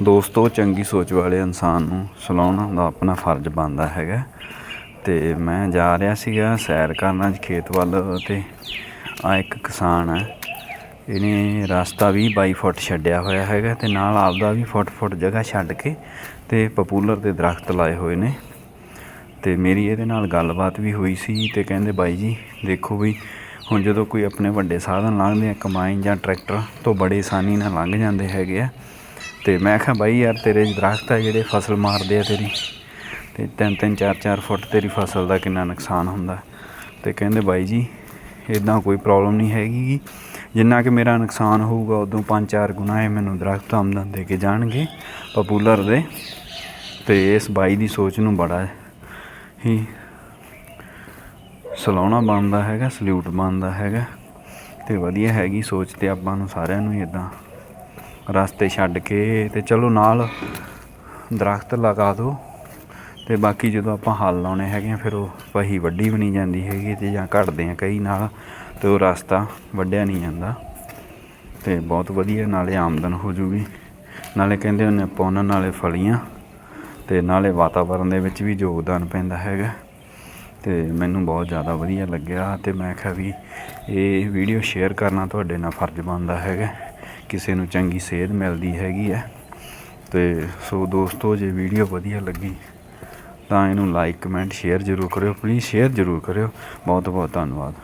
ਦੋਸਤੋ, ਚੰਗੀ ਸੋਚ ਵਾਲੇ ਇਨਸਾਨ ਨੂੰ ਸਲਾਉਣਾ ਦਾ ਆਪਣਾ ਫਰਜ਼ ਬਣਦਾ ਹੈਗਾ। ਤੇ ਮੈਂ ਜਾ ਰਿਹਾ ਸੀਗਾ ਸੈਰ ਕਰਨ ਅੱਜ ਖੇਤ ਵੱਲ ਤੇ ਆ ਇੱਕ ਕਿਸਾਨ ਹੈ, ਇਹਨੇ ਰਸਤਾ ਵੀ 22 ਫੁੱਟ ਛੱਡਿਆ ਹੋਇਆ ਹੈਗਾ ਤੇ ਨਾਲ ਆਪਦਾ ਵੀ ਫੁੱਟ ਫੁੱਟ ਜਗ੍ਹਾ ਛੱਡ ਕੇ ਤੇ ਪਪੂਲਰ ਦੇ ਦਰਖਤ ਲਾਏ ਹੋਏ ਨੇ। ਤੇ ਮੇਰੀ ਇਹਦੇ ਨਾਲ ਗੱਲਬਾਤ ਵੀ ਹੋਈ ਸੀ ਤੇ ਕਹਿੰਦੇ, ਬਾਈ ਜੀ, ਦੇਖੋ ਵੀ ਹੁਣ ਜਦੋਂ ਕੋਈ ਆਪਣੇ ਵੱਡੇ ਸਾਧਨ ਲੰਘਦੇ ਆ ਕਮਾਈਨ ਜਾਂ ਟਰੈਕਟਰ ਤੋਂ ਬੜੇ ਆਸਾਨੀ ਨਾਲ ਲੰਘ ਜਾਂਦੇ ਹੈਗੇ ਆ ਤੇ ਮੈਂ ਕਿਹਾ ਬਾਈ ਯਾਰ ਤੇਰੇ ਦਰਖਤ ਆ ਜਿਹੜੇ ਫਸਲ ਮਾਰਦੇ ਆ ਤੇਰੀ, ਤੇ ਤਿੰਨ ਤਿੰਨ ਚਾਰ ਚਾਰ ਫੁੱਟ ਤੇਰੀ ਫਸਲ ਦਾ ਕਿੰਨਾ ਨੁਕਸਾਨ ਹੁੰਦਾ। ਤੇ ਕਹਿੰਦੇ ਬਾਈ ਜੀ ਇਦਾਂ ਕੋਈ ਪ੍ਰੋਬਲਮ ਨਹੀਂ ਹੈਗੀ ਜਿੰਨਾ ਕਿ ਮੇਰਾ ਨੁਕਸਾਨ ਹੋਊਗਾ, ਉਦੋਂ ਪੰਜ ਚਾਰ ਗੁਣਾ ਇਹ ਮੈਨੂੰ ਦਰਖਤ ਆਮਦਨ ਦੇ ਕੇ ਜਾਣਗੇ ਪਪੂਲਰ ਦੇ। ਤੇ ਇਸ ਬਾਈ ਦੀ ਸੋਚ ਨੂੰ ਬੜਾ ਹੀ ਸਲਾਉਣਾ ਬਣਦਾ ਹੈਗਾ ਸਲੂਟ ਬਣਦਾ ਹੈਗਾ। ਤੇ ਵਧੀਆ ਹੈਗੀ ਸੋਚ ਤੇ ਆਪਾਂ ਨੂੰ ਸਾਰਿਆਂ ਨੂੰ ਇਦਾਂ ਰਸਤੇ ਛੱਡ ਕੇ ਤੇ ਚਲੋ ਨਾਲ ਦਰਖਤ ਲਗਾ ਦਿਓ ਤੇ ਬਾਕੀ ਜਦੋਂ ਆਪਾਂ ਹੱਲ ਲਾਉਣੇ ਹੈਗੇ ਆ, ਫਿਰ ਉਹ ਪਹੀ ਵੱਡੀ ਵੀ ਨਹੀਂ ਜਾਂਦੀ ਹੈਗੀ ਤੇ ਜਾਂ ਘਟਦੇ ਆ ਕਈ ਨਾਲ ਤੇ ਉਹ ਰਸਤਾ ਵੱਢਿਆ ਨਹੀਂ ਜਾਂਦਾ ਤੇ ਬਹੁਤ ਵਧੀਆ ਨਾਲੇ ਆਮਦਨ ਹੋ ਜੂਗੀ। ਨਾਲੇ ਕਹਿੰਦੇ ਉਹਨੇ ਪੁੰਨ ਨਾਲੇ ਫਲੀਆਂ ਤੇ ਨਾਲੇ ਵਾਤਾਵਰਣ ਦੇ ਵਿੱਚ ਵੀ ਯੋਗਦਾਨ ਪੈਂਦਾ ਹੈਗਾ। ਤੇ ਮੈਨੂੰ ਬਹੁਤ ਜ਼ਿਆਦਾ ਵਧੀਆ ਲੱਗਿਆ ਤੇ ਮੈਂ ਕਿਹਾ ਵੀ ਇਹ ਵੀਡੀਓ ਸ਼ੇਅਰ ਕਰਨਾ ਤੁਹਾਡੇ ਨਾਲ ਫਰਜ਼ ਬਣਦਾ ਹੈਗਾ। ਕਿਸੇ ਨੂੰ ਚੰਗੀ ਸੇਧ ਮਿਲਦੀ ਹੈਗੀ ਹੈ। ਤੇ ਸੋ ਦੋਸਤੋ, ਜੇ ਵੀਡੀਓ ਵਧੀਆ ਲੱਗੀ ਤਾਂ ਇਹਨੂੰ ਲਾਈਕ ਕਮੈਂਟ ਸ਼ੇਅਰ ਜ਼ਰੂਰ ਕਰਿਓ। ਪਲੀਜ਼ ਸ਼ੇਅਰ ਜ਼ਰੂਰ ਕਰਿਓ। ਬਹੁਤ ਬਹੁਤ ਧੰਨਵਾਦ।